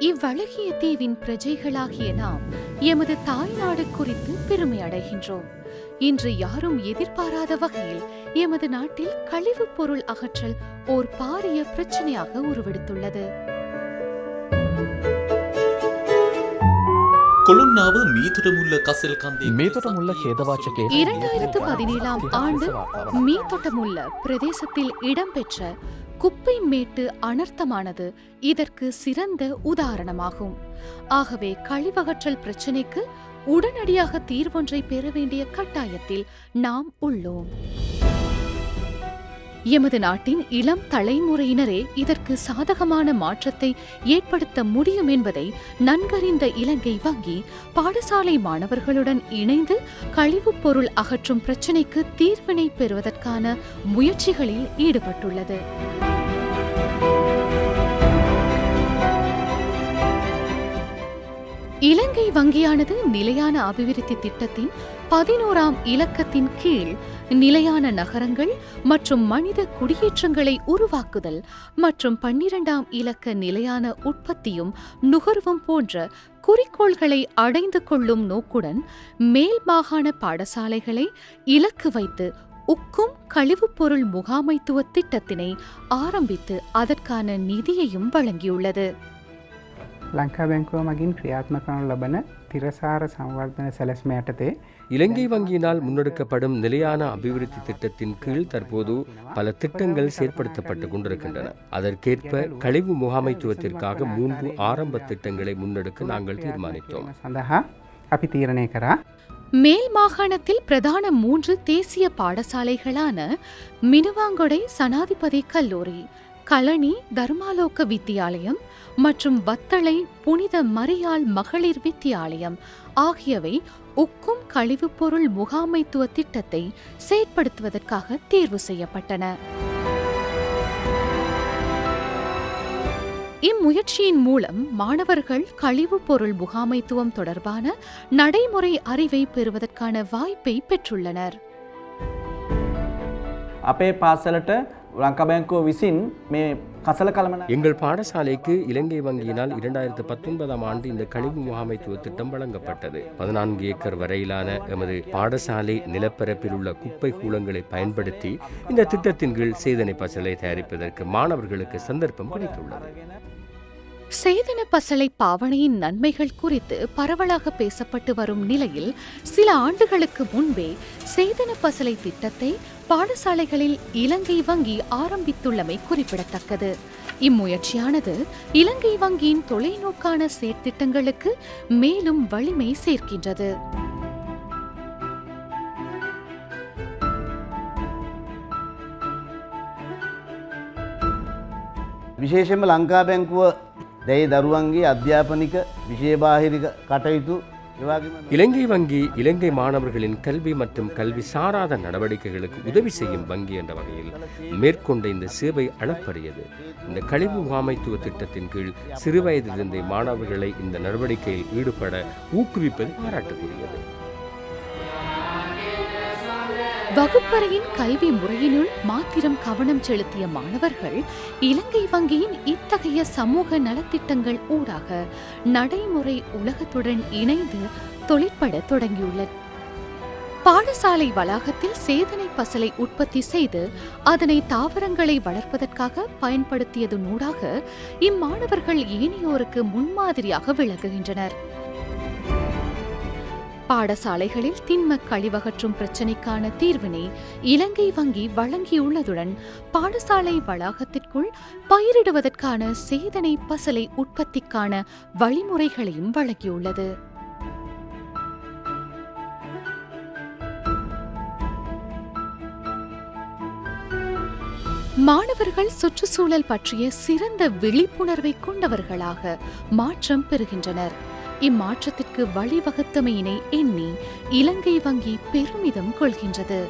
இவ்வழகிய தீவின் பிரஜைகளாகிய நாம் எமது தாய்நாடு குறித்து பெருமை அடைகின்றோம். இன்று யாரும் எதிர்பாராத வகையில் எமது நாட்டில் கழிவுப் பொருள் அகற்றல் ஓர் பாரிய பிரச்சனையாக உருவெடுத்துள்ளது. இரண்டாயிரத்து பதினேழாம் ஆண்டு மீத்தொட்டமுள்ள பிரதேசத்தில் இடம்பெற்ற குப்பை மேட்டு அனர்த்தமானது இதற்கு சிறந்த உதாரணமாகும். ஆகவே கழிவகற்றல் பிரச்சினைக்கு உடனடியாக தீர்வொன்றை பெற வேண்டிய கட்டாயத்தில் நாம் உள்ளோம். எமது நாட்டின் இளம் தலைமுறையினரே இதற்கு சாதகமான மாற்றத்தை ஏற்படுத்த முடியும் என்பதை நன்கறிந்த இலங்கை வங்கி பாடசாலை மாணவர்களுடன் இணைந்து கழிவுப் பொருள் அகற்றும் பிரச்சினைக்கு தீர்வினை பெறுவதற்கான முயற்சிகளில் ஈடுபட்டுள்ளது. இலங்கை வங்கியானது நிலையான அபிவிருத்தி திட்டத்தின் பதினோராம் இலக்கத்தின் கீழ் நிலையான நகரங்கள் மற்றும் மனித குடியேற்றங்களை உருவாக்குதல் மற்றும் பன்னிரண்டாம் இலக்க நிலையான உற்பத்தியும் நுகர்வும் போன்ற குறிக்கோள்களை அடைந்து கொள்ளும் நோக்குடன் மேல் மாகாண பாடசாலைகளை இலக்கு வைத்து உக்கும் கழிவுப் பொருள் முகாமைத்துவ திட்டத்தினை ஆரம்பித்து அதற்கான நிதியையும் வழங்கியுள்ளது ලංකා බැංකුව මගින් ක්‍රියාත්ම කරනු ලබන තිරසාර සංවර්ධන සැලස්ම යටතේ இலங்கை வங்கியினால் முன்னெடுக்கப்படும் நிலையான அபிவிருத்தி திட்டத்தின் கீழ் தற்போது பல திட்டங்கள் செயற்படுத்தப்பட்டு கொண்டிருக்கின்றன அதற்கேற்ப கழிவு முகாமைத்துவத்திற்காக மூன்று ஆரம்ப திட்டங்களை முன்னெடுக்க நாங்கள் தீர்மானித்தோம் සඳහා අපි තීරණය කරා மேல் மாகாணத்தில் பிரதான மூன்று தேசிய பாடசாலைகளான மினுவாங்கொடை சனாதிபதி கல்லூரி களனி தர்மாலோக வித்தியாலயம் மற்றும் வத்தளை புனித மரியாள் மகளிர் வித்தியாலயம் ஆகியவை உக்கும் கழிவுப் பொருள் முகாமைத்துவ திட்டத்தை செயற்படுத்துவதற்காக தேர்வு செய்யப்பட்டன. இம்முயற்சியின் மூலம் மாணவர்கள் கழிவுப் பொருள் முகாமைத்துவம் தொடர்பான நடைமுறை அறிவை பெறுவதற்கான வாய்ப்பை பெற்றுள்ளனர் අපේ පාසලට ලංකාබැංකෝ විසින් මේ කසල කළමන எங்கள் பாடசாலைக்கு இலங்கை வங்கியினால் இரண்டாயிரத்து பத்தொன்பதாம் ஆண்டு இந்த கழிவு முகாமைத்துவ திட்டம் வழங்கப்பட்டது பதினான்கு ஏக்கர் வரையிலான எமது பாடசாலை நிலப்பரப்பில் உள்ள குப்பை கூலங்களை பயன்படுத்தி இந்த திட்டத்தின் கீழ் சேதனை பசலை தயாரிப்பதற்கு மாணவர்களுக்கு சந்தர்ப்பம் கிடைத்துள்ளது சேதன பசலை பாவனையின் நன்மைகள் குறித்து பரவலாக பேசப்பட்டு வரும் நிலையில் சில ஆண்டுகளுக்கு முன்பே சேதன பசலை திட்டத்தை பாடசாலைகளில் இலங்கை வங்கி ஆரம்பித்துள்ளமை குறிப்பிடத்தக்கது இம்முயற்சியானது இலங்கை வங்கியின் தொலைநோக்கான செயற்திட்டங்களுக்கு மேலும் வலிமை சேர்க்கின்றது විශේෂයෙන්ම ලංකා බැංකුව දැයි දරුවන්ගේ අධ්‍යාපනික විශේභාහිරික කටයුතු එවාගේම இலங்கை வங்கி இலங்கை மாணவர்களின் கல்வி மற்றும் கல்வி சாராத நடவடிக்கைகளுக்கு உதவி செய்யும் வங்கி என்ற வகையில் மேற்கொண்ட இந்த சேவை அளப்பரியது இந்த கழிவு முகாமைத்துவ திட்டத்தின் கீழ் சிறுவயதிலிருந்தே மாணவர்களை இந்த நடவடிக்கையில் ஈடுபட ஊக்குவிப்பது பாராட்டுக்குரியது வகுப்பறையின் கல்வி முறையினுள் மாத்திரம் கவனம் செலுத்திய மாணவர்கள் இலங்கை வங்கியின் இத்தகைய சமூக நலத்திட்டங்கள் ஊடாக நடைமுறை உலகத்துடன் இணைந்து தொழிற்பட தொடங்கியுள்ளனர். பாடசாலை வளாகத்தில் சேதனை பசலை உற்பத்தி செய்து அதனை தாவரங்களை வளர்ப்பதற்காக பயன்படுத்தியதனூடாக இம்மாணவர்கள் ஏனையோருக்கு முன்மாதிரியாக விளங்குகின்றனர். பாடசாலைகளில் திண்ம கழிவகற்றும் பிரச்சினைக்கான தீர்வினை இலங்கை வங்கி வழங்கியுள்ளதுடன் பாடசாலை வளாகத்திற்குள் பயிரிடுவதற்கான சேதனை பசலை உற்பத்திக்கான வழிமுறைகளையும் வழங்கியுள்ளது. மாணவர்கள் சுற்றுச்சூழல் பற்றிய சிறந்த விழிப்புணர்வை கொண்டவர்களாக மாற்றம் பெறுகின்றனர். இம்மாற்றத்திற்கு வழிவகுத்தமையினை எண்ணி இலங்கை வங்கி பெருமிதம் கொள்கின்றது.